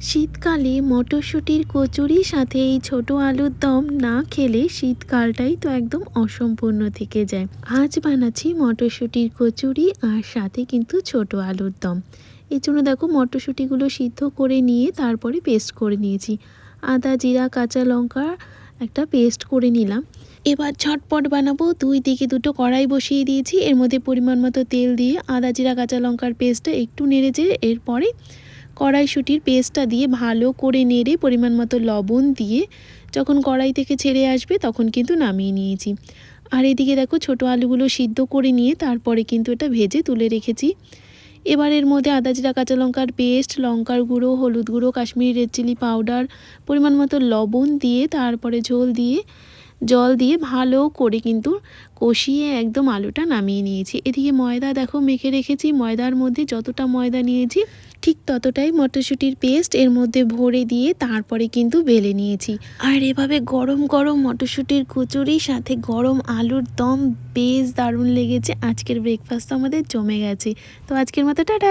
শীতকালে মটরশুঁটির কচুরি সাথে এই ছোট আলুর দম না খেলে শীতকালটাই তো একদম অসম্পূর্ণ থেকে যায়। আজ বানাচ্ছি মটরশুঁটির কচুরি আর সাথে কিন্তু ছোট আলুর দম। এর জন্য দেখো মটরশুঁটিগুলো সিদ্ধ করে নিয়ে তারপরে পেস্ট করে নিয়েছি। আদা, জিরা, কাঁচা লঙ্কা একটা পেস্ট করে নিলাম। এবার ঝটপট বানাবো। দুই দিকে দুটো কড়াই বসিয়ে দিয়েছি। এর মধ্যে পরিমাণ মতো তেল দিয়ে আদা, জিরা, কাঁচা লঙ্কার পেস্টটা একটু নেড়ে যেয়ে এরপরে কড়াইশুঁটির পেস্টটা দিয়ে ভালো করে নেড়ে পরিমাণ মতো লবণ দিয়ে যখন কড়াই থেকে ছেড়ে আসবে তখন কিন্তু নামিয়ে নিয়েছি। আর এদিকে দেখো ছোট আলুগুলো সিদ্ধ করে নিয়ে তারপরে কিন্তু এটা ভেজে তুলে রেখেছি। এবার এর মধ্যে আদা জিরা, কাঁচা লঙ্কার পেস্ট, লঙ্কার গুঁড়ো, হলুদ গুঁড়ো, কাশ্মীরি রেড চিলি পাউডার, পরিমাণ মতো লবণ দিয়ে তারপরে ঝোল দিয়ে জল দিয়ে ভালো করে কিন্তু কষিয়ে একদম আলুটা নামিয়ে নিয়েছি। এদিকে ময়দা দেখো মেখে রেখেছি। ময়দার মধ্যে যতটা ময়দা নিয়েছি, ঠিক ততটাই মটরশুঁটির পেস্ট এর মধ্যে ভরে দিয়ে তারপরে কিন্তু বেলে নিয়েছি। আর এভাবে গরম গরম মটরশুঁটির কচুরি, সাথে গরম আলুর দম, বেশ দারুণ লেগেছে। আজকের ব্রেকফাস্ট তো আমাদের জমে গেছে। তো আজকের মতো টাটা।